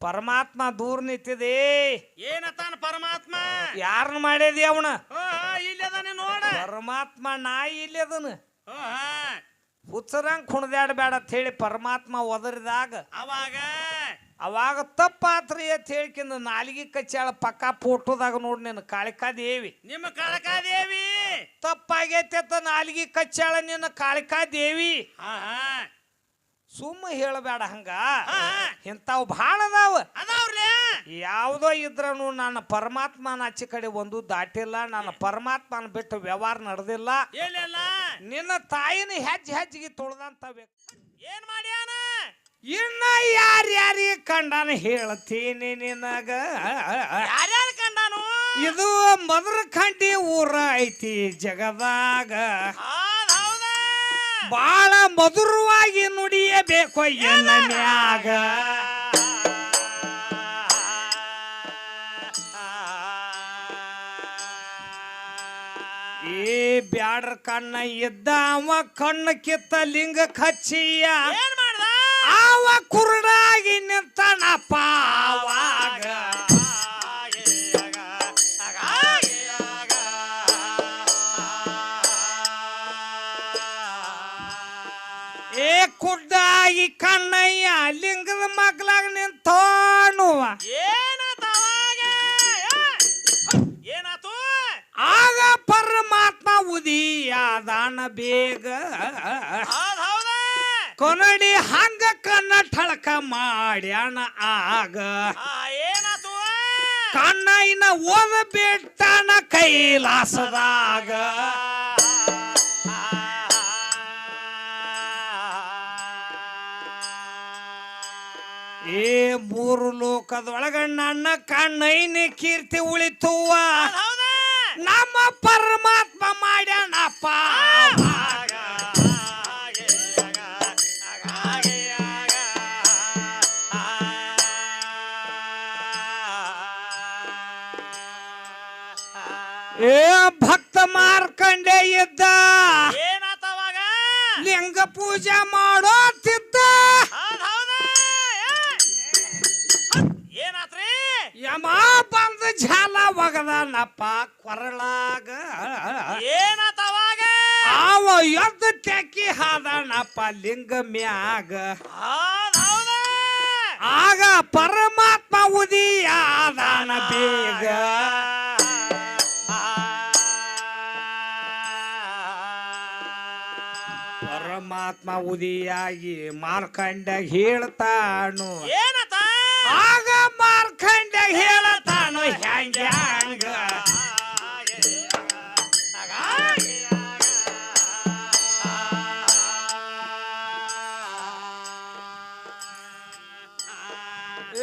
ಪರಮಾತ್ಮ ದೂರ ನಿಂತಿದೆ ಏನತಾನ ಪರಮಾತ್ಮ? ಯಾರನ್ನ ಮಾಡಿದಿ ಅವನ? ಇಲ್ಲದಾನೆ ನೋಡ. ಪರಮಾತ್ಮ ನಾಯಿ ಇಲ್ಲಿ ಅದನ. ಓ ಹುಚ್ಚರಂಗ್ ಕುಣದಾಡಬೇಡ ಅಂತ ಹೇಳಿ ಪರಮಾತ್ಮ ಒದರಿದಾಗ ಅವಾಗ? ಅವಾಗ ತಪ್ಪಾತ್ರಿ ಅಂತ ಹೇಳ್ಕಿಂದ ನಾಲಿಗೆ ಕಚ್ಚಾಳ ಪಕ್ಕ ಫೋಟೋದಾಗ ನೋಡಿ ನಿನ್ನ ಕಾಳಿಕಾದೇವಿ. ನಿಮ್ಮ ಕಾಳಕಾದೇವಿ? ತಪ್ಪಾಗೈತೆ ನಾಲಿಗೆ ಕಚ್ಚಾಳ ನಿನ್ನ ಕಾಳಿಕಾದೇವಿ. ದೇವಿ ಹಾ ಸುಮ್ಮ ಹೇಳಬೇಡ ಹಂಗ. ಇಂತಾವ್ ಭಾಳ ಅದಾವ. ಅದಾವ್ರೇ ಯಾವುದೋ ಇದ್ರನು ನನ್ನ ಪರಮಾತ್ಮನ ಆಚೆ ಕಡೆ ಒಂದು ದಾಟಿಲ್ಲ ನನ್ನ ಪರಮಾತ್ಮನ ಬಿಟ್ಟು ವ್ಯವಹಾರ ನಡೆದಿಲ್ಲ. ನಿನ್ನ ತಾಯಿನ ಹೆಜ್ಜೆ ಹೆಜ್ಜಿಗೆ ತೊಳ್ದಂತ ಏನ್ ಮಾಡ್ಯಾನ? ಇನ್ನ ಯಾರ್ಯಾರಿಗೆ ಕಂಡಾನ ಹೇಳ್ತೀನಿ ನಿನಗ. ಯಾರ್ಯಾರು ಕಂಡಾನು? ಇದು ಮದ್ರ ಖಂಡಿ ಊರ ಐತಿ ಜಗದಾಗ. ಬಾಳ ಮಧುರವಾಗಿ ನುಡಿಯಬೇಕು ಎನ್ನ ಮ್ಯಾಗ. ಏ ಬ್ಯಾಡ್ರ ಕಣ್ಣ ಇದ್ದ ಅವ ಕಣ್ಣ ಕಿತ್ತ ಲಿಂಗ ಕಚ್ಚಿಯ. ಉದಿಯಾದಾನ ಬೇಗ ಕೊನಡಿ ಹಂಗ ಕನ್ನ ಠಳಕ ಮಾಡ್ಯಾನ ಆಗ ಕಣ್ಣ ಇನ್ನ ಓದ ಬಿಟ್ಟಾನ ಕೈಲಾಸದಾಗ ಏ ಮೂರು ಲೋಕದೊಳಗಣ್ಣ ಕಣ್ಣೈನ ಕೀರ್ತಿ ಉಳಿತುವ ನಮ್ಮ ಪರಮಾತ್ಮ ಮಾಡ್ಯಾನಪ್ಪ ಆಗ. ಏ ಭಕ್ತ ಮಾರ್ಕಂಡೇ ಇದ್ದ ಲಿಂಗ ಪೂಜೆ ಮಾಡೋತಿದ್ದ ಒಗದನಪ್ಪ ಕೊರಳಾಗ ಏನತವಾಗ? ಅವ ಎದ್ದ ಟ್ಯಾಕಿ ಹಾದನಪ್ಪ ಲಿಂಗ ಮ್ಯಾಗ. ಆಗ ಪರಮಾತ್ಮ ಉದಿಯಾದಾನ ಬೇಗ. ಪರಮಾತ್ಮ ಉದಿಯಾಗಿ ಮಾರ್ಕಂಡ ಹೇಳ್ತಾನು. ಏನತ? ಆಗ ಮಾರ್ಕಂಡ ಹೇಳ್ತಾನು. ಹ್ಯಾಂಗ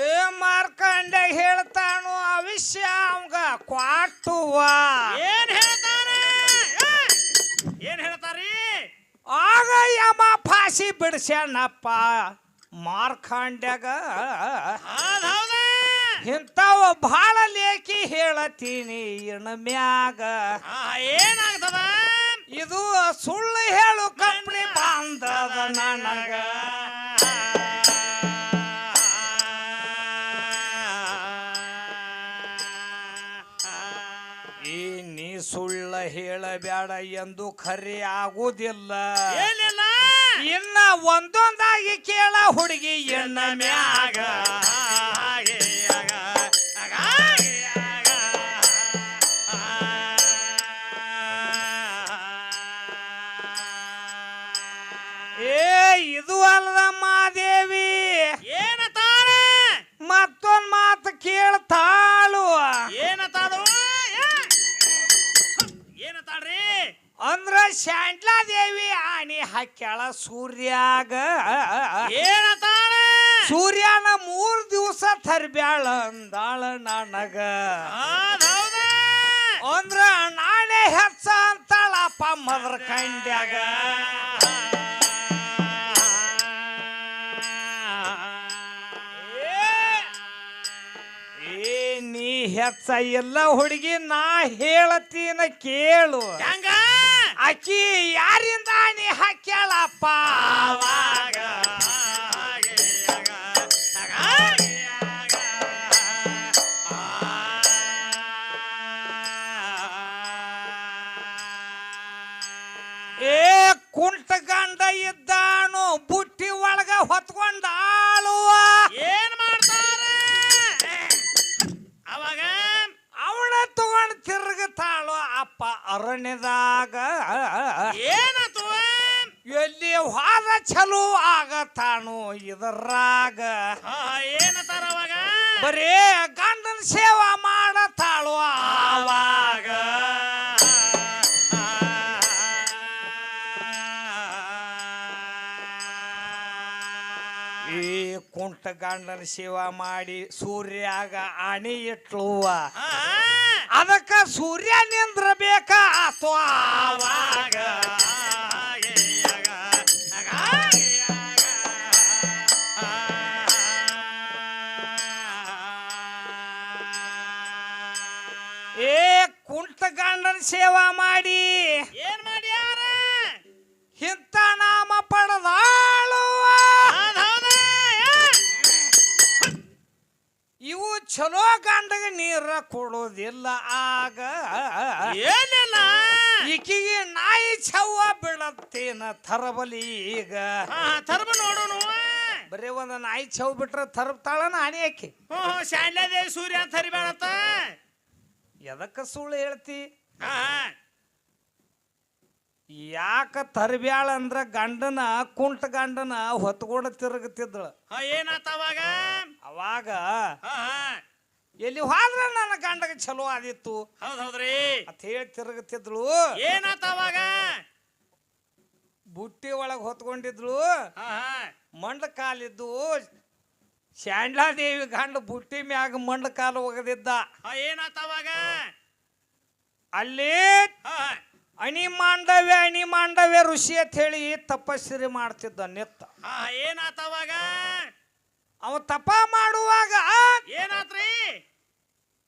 ಏ ಮಾರ್ಕಂಡ ಹೇಳ್ತಾನು ಅವಿಷ್ಯ ಅವಂಗ ಕ್ವಾಟುವ. ಏನ್ ಹೇಳ್ತಾನೆ ಏನ್ ಹೇಳ್ತಾರಿ? ಆಗ ಯಮ ಫಾಸಿ ಬಿಡ್ಸ್ಯಾನಪ್ಪ ಮಾರ್ಕಂಡ್ಯಾಗ. ಹೌದ. ಇಂಥವ ಬಹಳ ಲೇಖಿ ಹೇಳತೀನಿ ಮ್ಯಾಗ. ಏನಾಗ್ತದ? ಇದು ಸುಳ್ಳು ಹೇಳು ಕಂಪ್ನಿ ಬಾಂಧದ ನನಗ. ಈ ನೀ ಸುಳ್ಳ ಹೇಳಬೇಡ ಎಂದು ಖರೆ ಆಗುದಿಲ್ಲ. ಇನ್ನ ಒಂದೊಂದಾಗಿ ಕೇಳ ಹುಡುಗಿ ಎನ್ನ ಮ್ಯಾಗ. ಹಾಕ್ಯಾಳ ಸೂರ್ಯಾಗ. ಏನತಾಳ? ಸೂರ್ಯನ ಮೂರ್ ದಿವಸ ತರ್ಬ್ಯಾಳ ಅಂದಾಳ ನನಗ. ಅಂದ್ರ ನಾಳೆ ಹೆಚ್ಚ ಅಂತಾಳಪ್ಪ ಮದ್ರ ಕಂಡ್ಯಾಗ. ಏ ನೀ ಹೆಚ್ಚ ಎಲ್ಲ ಹುಡುಗಿ ನಾ ಹೇಳತೀನ ಕೇಳು. ಹೆಂಗ? ಅಕ್ಕಿ ಯಾರಿಂದ ನೀ ಪಾವಾಗ ಏ ಕುಂಟಗಂಡ ಇದ್ದಾನು ಬುಟ್ಟಿ ಒಳಗ ಹೊತ್ಕೊಂಡ ಏನು ಏನ್ ಮಾಡ್ತಾರ? ಅವಾಗ? ಅವಳ ತಗೊಂಡು ಅಪ್ಪ ಅರಣ್ಯದಾಗ. ಏನ್ ವಾದ ಚಲೋ ಆಗತಾನು ಇದರಾಗ. ಏನತಾರ ಅವಾಗ? ಬರೇ ಗಂಡನ ಸೇವಾ ಮಾಡತಾಳು ಆವಾಗ. ಈ ಕುಂಟ ಗಂಡನ ಸೇವಾ ಮಾಡಿ ಸೂರ್ಯಾಗ ಆಣಿ ಇಟ್ಲುವ. ಅದಕ್ಕ ಸೂರ್ಯ ನಿಂದ್ರಬೇಕ ಆತು ಆವಾಗ. ಸೇವಾ ಮಾಡಿ. ಏನ್ ಮಾಡ್ಯಾರ ಇಂಥ ನಾಮ ಪಡೆದಾಳುವ. ಹೌದ? ಇವು ಚಲೋ ಗಂಡಗ ನೀರ ಕೊಡೋದಿಲ್ಲ ಆಗ. ಏನಿಲ್ಲ. ಈಕಿಗೆ ನಾಯಿ ಚವ್ವ ಬೀಳತ್ತೇನ ತರಬಲಿ ಈಗ. ತರಬ ನೋಡೋಣ ಬರೀ ಒಂದು ನಾಯಿ ಚವ್ ಬಿಟ್ರೆ ತರಬ್ತಾಳನ ಆಣಿ ಆಕಿ. ಹ್ಞೂ ಶಾಲ್ಯಾದೇವಿ ಸೂರ್ಯ ತರಿಬೇಡತ್ತ ಎದಕ್ಕ ಸುಳ್ಳು ಹೇಳ್ತಿ? ಯಾಕ ತರ್ಬ್ಯಾಳ ಅಂದ್ರ ಗಂಡನ ಕುಂಟ ಗಂಡನ ಹೊತ್ಕೊಂಡು ತಿರುಗುತ್ತಿದ್ದಳು ಹಾ ಏನಾತ ಅವಾಗ? ಎಲ್ಲಿ ಹೋದ್ರ ನನ್ನ ಗಂಡಗ ಚಲೋ ಆದಿತ್ತು. ಹೌದ್ ಹೌದ್ರಿ. ಅಂತ ಹೇಳಿ ತಿರುಗುತ್ತಿದ್ಳು ಏನಾತ ಅವಾಗ? ಬುಟ್ಟಿ ಒಳಗೆ ಹೊತ್ಕೊಂಡಿದ್ಳು ಮಂಡ ಕಾಲಿದ್ದು. ಶಾಂಡ್ಲಾದೇವಿ ಗಂಡ ಬುಟ್ಟಿ ಮ್ಯಾಗ ಮಂಡ ಕಾಲು ಒಗದಿದ್ದ. ಹಾ ಏನಾತ ಅವಾಗ? ಅಲ್ಲಿ ಅಣಿ ಮಾಂಡವ್ಯ ಅಣಿ ಮಾಂಡವ್ಯ ಋಷಿ ಅಂತ ಹೇಳಿ ತಪಸ್ಸಿರಿ ಮಾಡ್ತಿದ್ದ ನಿತ್ತ. ಏನಾತವಾಗ ಏನಾತ ಅವಾಗ? ಅವ ತಪ ಮಾಡುವಾಗ ಏನಾತ್ರಿ?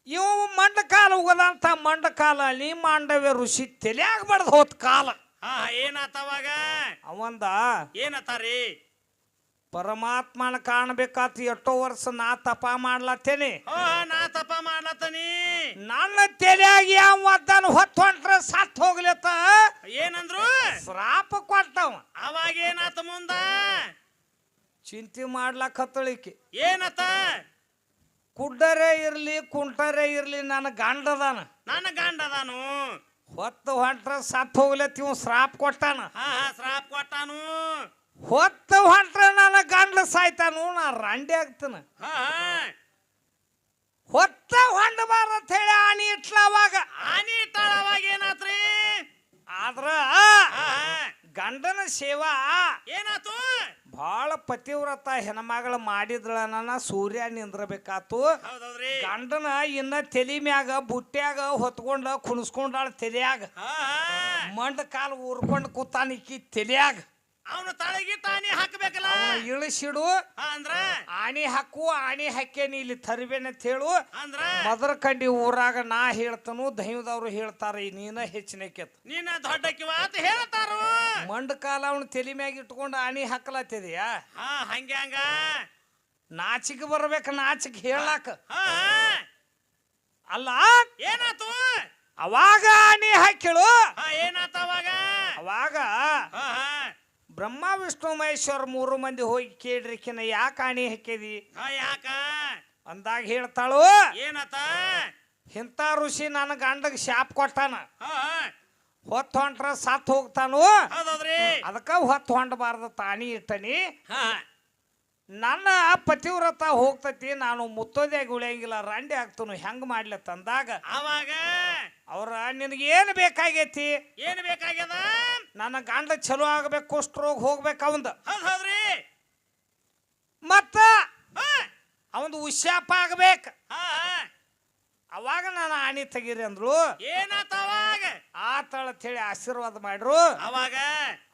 ಇವು ಮಂಡ ಕಾಲ ಉಗದಂತ ಮಂಡ ಕಾಲ ಅಣಿ ಮಾಂಡವ್ಯ ಋಷಿ ತಲೆಯಾಗ ಬಡ್ದು ಹೋತ್ ಕಾಲ. ಏನಾತವಾಗ ಏನಾತ ಅವಾಗ? ಅವಂದ ಏನತ್ತಾರಿ ಪರಮಾತ್ಮನ ಕಾಣಬೇಕಾತ ಎಷ್ಟೋ ವರ್ಷ ನಾ ತಪ ಮಾಡ್ಲತ್ತೇನೆ. ಹೋ ನಾ ತಪ ಮಾಡ್ಲತ್ತನಿ. ನನ್ನ ತಲೆಯಾಗ ಯಾವ ಒದ್ದಾನ ಹೊತ್ತು ಹೊಂಟ್ರ ಸತ್ ಹೋಗ್ಲತ್ತ? ಏನಂದ್ರು? ಶ್ರಾಪ ಕೊಟ್ಟವ. ಅವಾಗ ಏನಾತ ಮುಂದ? ಚಿಂತೆ ಮಾಡ್ಲಕತ್ತಳಿಕೆ ಏನತ್ತ? ಕುಡ್ಡರೆ ಇರ್ಲಿ ಕುಂಟರೇ ಇರ್ಲಿ ನನ್ನ ಗಂಡದಾನ. ನನ್ನ ಗಂಡದಾನು. ಹೊತ್ತು ಹೊಂಟ್ರ ಸತ್ ಹೋಗ್ಲತ್ತಿವ್ ಶ್ರಾಪ್ ಕೊಟ್ಟಾನ. ಹಾ ಹಾ ಶ್ರಾಪ್ ಕೊಟ್ಟಾನು. ಹೊತ್ತು ಹೊಂಟ್ರೆ ನನ್ನ ಗಂಡ ಸಾಯ್ತಾನು ನಾ ರಂಡಿ ಆಗ್ತಾನ. ಹೊತ್ತ ಹೊಂಡಬಾರ ಅಂತ ಹೇಳಿ ಆನಿ ಇಟ್ಲವಾಗ. ಆನಿ ಇಟ್ಟಾಳ ಅವಾಗ ಏನಾತ್ರಿ? ಆದ್ರ ಗಂಡನ ಸೇವಾ ಏನಾತು? ಬಹಳ ಪತಿವ್ರತ ಹೆಣ್ಮಗಳು ಮಾಡಿದ್ಳ ನನ್ನ ಸೂರ್ಯ ನಿಂದ್ರಬೇಕಾತು. ಗಂಡನ ಇನ್ನ ತಲಿ ಮ್ಯಾಗ ಬುಟ್ಟ್ಯಾಗ ಹೊತ್ಕೊಂಡ ಕುಣಿಸ್ಕೊಂಡಾಳ ತಲಿಯಾಗ. ಮಂಡ ಕಾಲು ಊರ್ಕೊಂಡು ಕೂತಾನಿಕ್ಕಿ ತಲಿಯಾಗ. ಅವನು ತಳಗಿಟ್ಟ ಆನಿ ಹಾಕ್ಬೇಕಲ್ಲ? ಇಳಿಸಿಡು. ಅಂದ್ರ? ಆಣಿ ಹಾಕು ಆಣಿ ಹಾಕೇನಿ ಇಲ್ಲಿ ತರ್ಬೇನೆ ಅಂತ ಹೇಳು. ಅಂದ್ರ? ಮದರ ಕಂಡಿ ಊರಾಗ ನಾ ಹೇಳ್ತನು ದೈವದವ್ರು ಹೇಳ್ತಾರ ಈ ನೀನ ಹೆಚ್ಚಿನಕೆತ್ ನೀನ ದೊಡ್ಡಕ್ಕಿವ ಅಂತ ಹೇಳ್ತಾರ. ಮಂಡ ಕಾಲ ಅವನ ತಲೆ ಮ್ಯಾಗ ಇಟ್ಕೊಂಡು ಆಣಿ ಹಾಕಲತ್ತಿದೆಯಾ ಹಾ ಹಂಗೆ ಹಂಗ. ನಾಚಿಕೆ ಬರ್ಬೇಕು ನಾಚಿಕೆ ಹೇಳಾಕ. ಅಲ್ಲ? ಏನಾತು? ಅವಾಗ ಆಣಿ ಹಾಕಿಳು ಏನಾತ ಅವಾಗ? ಅವಾಗ ಬ್ರಹ್ಮ ವಿಷ್ಣು ಮಹೇಶ್ವರ ಮೂರು ಮಂದಿ ಹೋಗಿ ಕೇಳ್ರಿಕಿನ ಯಾಕೆ ಆಣಿ ಹಾಕಿದಿ? ಯಾಕ? ಅಂದಾಗ ಹೇಳ್ತಾಳು ಏನತ? ಇಂಥ ಋಷಿ ನನ್ನ ಗಂಡಗ ಶಾಪ್ ಕೊಟ್ಟಾನ. ಹೊತ್ತು ಹೊಂಟ್ರ ಸತ್ ಹೋಗ್ತಾನು? ಅದಕ್ಕೆ ಹೊತ್ತು ಹೊಂಡಬಾರ್ದ ತಾಣಿ ಇಟ್ಟನಿ ಹಾ. ನನ್ನ ಪತಿವ್ರತ ಹೋಗ್ತತಿ ನಾನು ಮುತ್ತೋದ್ಯಾಗ ಉಳಿಯಂಗಿಲ್ಲ ರಂಡಿ ಆಗ್ತನು ಹೆಂಗ್ ಮಾಡ್ಲಿ ತಂದಾಗ ಅವಾಗ ಅವ್ರ ನಿನಗೆ ಏನು ಬೇಕಾಗೈತಿ? ಏನ್ ಬೇಕಾಗ್ಯದ? ನನ್ನ ಗಂಡ ಚಲೋ ಆಗ್ಬೇಕು ಸ್ಟ್ರೋಗ್ ಹೋಗ್ಬೇಕು ಅವಂದ. ಹೌದ್ ಹೌದ್ರಿ. ಮತ್ತ ಅವಂದು ಉಶಾಪ ಆಗ್ಬೇಕು. ಹಾ. ಅವಾಗ ನಾನು ಆಣಿ ತೆಗೀರಿ ಅಂದ್ರು. ಏನಾತ ಅವಾಗ? ಆತಳ ಹೇಳಿ ಆಶೀರ್ವಾದ ಮಾಡ್ರು. ಅವಾಗ?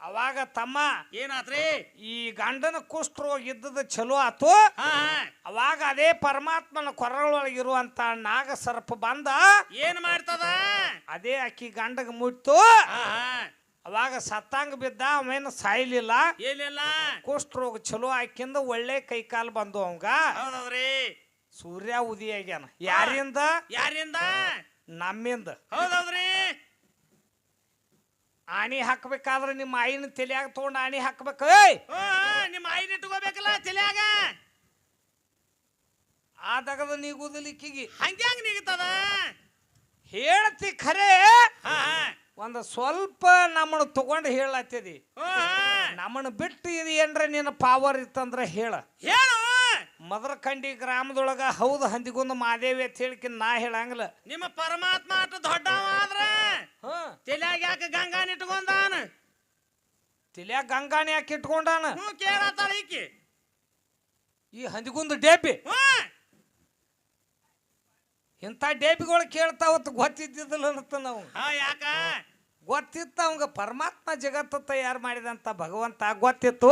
ಅವಾಗ ತಮ್ಮ ಏನಾತ್ರಿ? ಈ ಗಂಡನ ಕುಷ್ಠರೋಗ ಇದ್ದದ ಚಲೋ ಆತು. ಅವಾಗ ಅದೇ ಪರಮಾತ್ಮನ ಕೊರಳೊಳಗಿರುವಂತ ನಾಗ ಸರ್ಪ ಬಂದ. ಏನ್ ಮಾಡ್ತದ? ಅದೇ ಅಕ್ಕಿ ಗಂಡಗ ಮುಟ್ತು. ಅವಾಗ ಸತ್ತಾಂಗ ಬಿದ್ದ ಅವೇನು ಸಾಯ್ಲಿಲ್ಲ. ಏನಿಲ್ಲ? ಕುಷ್ಠರೋಗ ಚಲೋ ಆಕಿಂದ ಒಳ್ಳೆ ಕೈ ಕಾಲು ಬಂದು ಅವಂಗ. ಸೂರ್ಯ ಉದಿ ಆಗ್ಯಾನ. ಯಾರಿಂದ? ಯಾರಿಂದ? ನಮ್ಮಿಂದ. ಹೌದೌದ್ರಿ. ಆಣಿ ಹಾಕ್ಬೇಕಾದ್ರೆ ನಿಮ್ಮ ಆಯಿನ ತಲೆಯಾಗ ತಗೊಂಡು ಆಣಿ ಹಾಕ್ಬೇಕು. ನಿಮ್ಮ ಐನ್ ಇಟ್ಕೋಬೇಕಲ್ಲ ತಲ್ಯಾಗ? ಆ ದಗದ ನೀಗುದಿಲಿಕ್ಕಿಗಿ ಹಂಗ್ಯಾಂಗ ನಿಗತದ? ಹೇಳ್ತಿ ಖರೆ. ಹಾ ಒಂದು ಸ್ವಲ್ಪ ನಮ್ಮನ್ನು ತಗೊಂಡು ಹೇಳತ್ತಿದಿ ಹಾ. ನಮ್ಮನ್ನು ಬಿಟ್ಟು ಇದು ಏನ್ರ ನಿನ್ನ ಪಾವರ್ ಇತ್ತಂದ್ರ ಹೇಳ. ಹೇಳು. ಮದರಕಂಡಿ ಗ್ರಾಮದೊಳಗ ಹೌದು ಹಂದಿಗೊಂದು ಮಾದೇವಿ ಅಂತ ಹೇಳಿಕಿ ನಾ ಹೇಳಂಗಿಲ್ಲ. ನಿಮ್ಮ ಪರಮಾತ್ಮ ಅಷ್ಟು ದೊಡ್ಡವ ಆದ್ರೆ ತಲ್ಯಾಗ ಯಾಕೆ ಗಂಗಾನ ಇಟ್ಕೊಂಡಾನ? ತಲ್ಯಾಗ ಗಂಗಾನ ಯಾಕೆ ಇಟ್ಕೊಂಡಾನ? ಹ್ಞೂ ಕೇಳತ್ತಾಳ ಈಕಿ. ಈ ಹಂದಿಗುಂದು ಡೇಪಿ ಇಂತ ಇಂಥ ಡೇಬಿಗಳು ಕೇಳ್ತಾವತ್ತು ಗೊತ್ತಿದ್ದಿದ್ದಿಲ್ಲ ಅನ್ನತ್ತ ನಾವು. ಹಾ ಯಾಕ? ಗೊತ್ತಿತ್ತು ಅವಂಗ ಪರಮಾತ್ಮ ಜಗತ್ತು ತಯಾರು ಮಾಡಿದಂತ ಭಗವಂತ ಗೊತ್ತಿತ್ತು.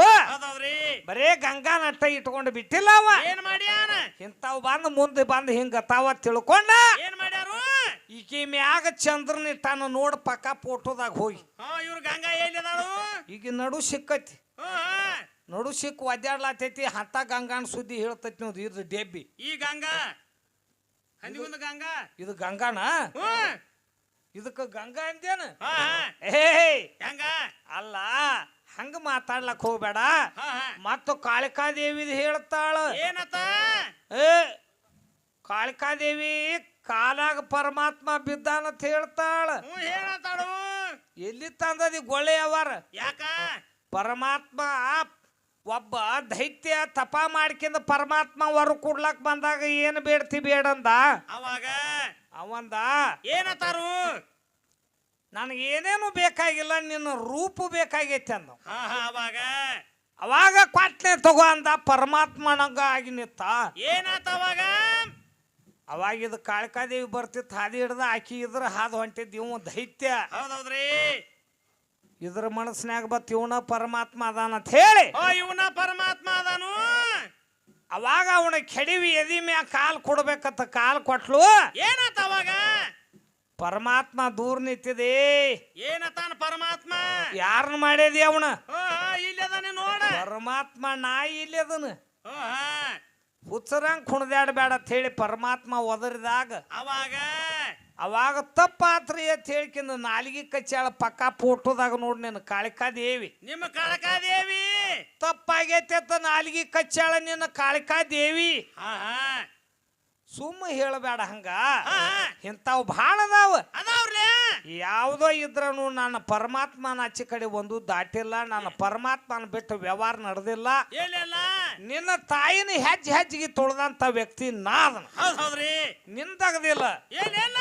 ಬರೇ ಗಂಗಾ ನಟ್ಟ ಇಟ್ಕೊಂಡು ಬಿಟ್ಟಿಲ್ಲ ಅವ. ಏನ್ ಮಾಡ್ಯಾನ? ಇಂಥವು ಬಂದು ಮುಂದೆ ಬಂದು ಹಿಂಗ ತಾವ ತಿಳ್ಕೊಂಡ. ಏನ್ ಮಾಡ್ಯಾರು? ಈಕಿ ಮ್ಯಾಗ ಚಂದ್ರನ ಇಟ್ಟಾನ ನೋಡ್ ಪಕ್ಕ ಫೋಟೋದಾಗ ಹೋಗಿ. ಇವ್ರ ಗಂಗಾ ಎಲ್ಲಿದಾಳು? ಈಗ ನಡು ಸಿಕ್ಕತಿ. ನಡು ಸಿಕ್ಕ ಒದ್ದಾಡ್ಲಾತೈತಿ ಹತ್ತ ಗಂಗಾನ ಸುದ್ದಿ ಹೇಳ್ತೈತಿ ನೋದು ಇದ್ರ ಡೆಬ್ಬಿ. ಈ ಗಂಗಾ? ಗಂಗಾ? ಇದು ಗಂಗಾನ? ಇದಕ್ಕ ಗಂಗಾ ಅಂದೇನ ಹಾ ಹಾ. ಏ ಹೆಂಗ ಅಲ್ಲ ಹಂಗ ಮಾತಾಡ್ಲಕ್ ಹೋಗ್ಬೇಡ. ಮತ್ತ ಕಾಳಿಕಾದೇವಿದ್ ಹೇಳ್ತಾಳ. ಏನತ ಏ ಕಾಳಿಕಾದೇವಿ ಕಾಲಾಗ ಪರಮಾತ್ಮ ಬಿದ್ದಾನಂತ ಹೇಳ್ತಾಳ. ಹೇಳತಾಳು ಎಲ್ಲಿ ತಂದದಿ ಗೊಳ್ಳೆ ಅವರ? ಯಾಕ? ಪರಮಾತ್ಮ ಒಬ್ಬ ದೈತ್ಯ ತಪಾ ಮಾಡ್ಕಿಂದ ಪರಮಾತ್ಮ ವರ ಕೊಡ್ಲಾಕ್ ಬಂದಾಗ ಏನು ಬೇಡ್ತಿ ಬೇಡಂದ? ಅವಾಗ ಅವಂದ ಏನತಾರು? ನನಗೆ ಏನೇನು ಬೇಕಾಗಿಲ್ಲ ನಿನ್ನ ರೂಪ ಬೇಕಾಗೈತಿ ಅಂದ ಹಾ ಹಾ ಅವಾಗ? ಅವಾಗ ಕ್ವಾಟ್ನೆ ತಗೋ ಅಂದ ಪರಮಾತ್ಮನಂಗ ಆಗಿ ನಿತ್ತ. ಏನಾತ ಅವಾಗ? ಅವಾಗ ಇದು ಕಾಳಿಕಾದೇವಿ ಬರ್ತಿತ್ತು ಹಾದಿ ಹಿಡ್ದ ಆಕಿ ಇದ್ರ ಹಾದು ಹೊಂಟಿದ್ ಇವ್ ದೈತ್ಯ. ಹೌದೌದ್ರಿ. ಇದ್ರ ಮನಸ್ನ್ಯಾಗ ಬತ್ ಇವನ ಪರಮಾತ್ಮ ಅದಾನ ಅಂತ ಹೇಳಿ. ಓ ಇವನ ಪರಮಾತ್ಮ ಅದಾನು? ಅವಾಗ ಅವನ ಕೆಡಿವಿ ಎದಿ ಮ್ಯಾಗ ಕಾಲು ಕೊಡ್ಬೇಕಂತ ಕಾಲು ಕೊಟ್ಲು. ಏನತ್ತ ಅವಾಗ? ಪರಮಾತ್ಮ ದೂರ ನಿಂತಿದೆ. ಏನತಾನ ಪರಮಾತ್ಮ? ಯಾರನ್ನ ಮಾಡಿದಿ ಅವನ? ಇಲ್ಲದನೆ ನೋಡ. ಪರಮಾತ್ಮ ನಾಯಿ ಇಲ್ಲದನು? ಹುಚ್ಚರಂಗ್ ಕುಣದಾಡಬೇಡ ಅಂತ ಹೇಳಿ ಪರಮಾತ್ಮ ಒದರಿದಾಗ ಅವಾಗ? ಅವಾಗ ತಪ್ಪಾತ್ರಿ ಅಂತ ಹೇಳ್ಕಿಂದ ನಾಲಿಗೆ ಕಚ್ಚಾಳ ಪಕ್ಕ ಫೋಟೋದಾಗ ನೋಡಿ ನಿನ್ನ ಕಾಳಿಕಾದೇವಿ ನಿಮ್ಮ ಕಾಳಕಾದೇವಿ ತಪ್ಪಾಗೈತೆ ಅಂತ ನಾಲ್ಗಿ ಕಚ್ಚಾಳ ನಿನ್ನ ಕಾಳಿಕಾ ದೇವಿ. ಹಾ ಸುಮ್ಮ ಹೇಳಬೇಡ ಹಂಗ. ಇಂತಾವ್ ಬಾಳ ಇಂಥವು ಭಾಳ ಅದಾವ. ಯಾವ್ದೋ ಯಾವುದೋ ಇದ್ರೂ ನನ್ನ ಪರಮಾತ್ಮನ ಆಚೆ ಕಡೆ ಒಂದು ದಾಟಿಲ್ಲ ನನ್ನ ಪರಮಾತ್ಮನ ಬಿಟ್ಟು ವ್ಯವಹಾರ ನಡೆದಿಲ್ಲ. ನಿನ್ನ ತಾಯಿನ ಹೆಜ್ಜೆ ಹೆಜ್ಜಿಗೆ ತೊಳೆದಂತ ವ್ಯಕ್ತಿ ನಾ ಅದನ್ನ. ಹೌದ್ ಹೌದ್ರಿ. ನಿಂದಾಗದಿಲ್ಲ. ಎಲ್ಲಿಲ್ಲ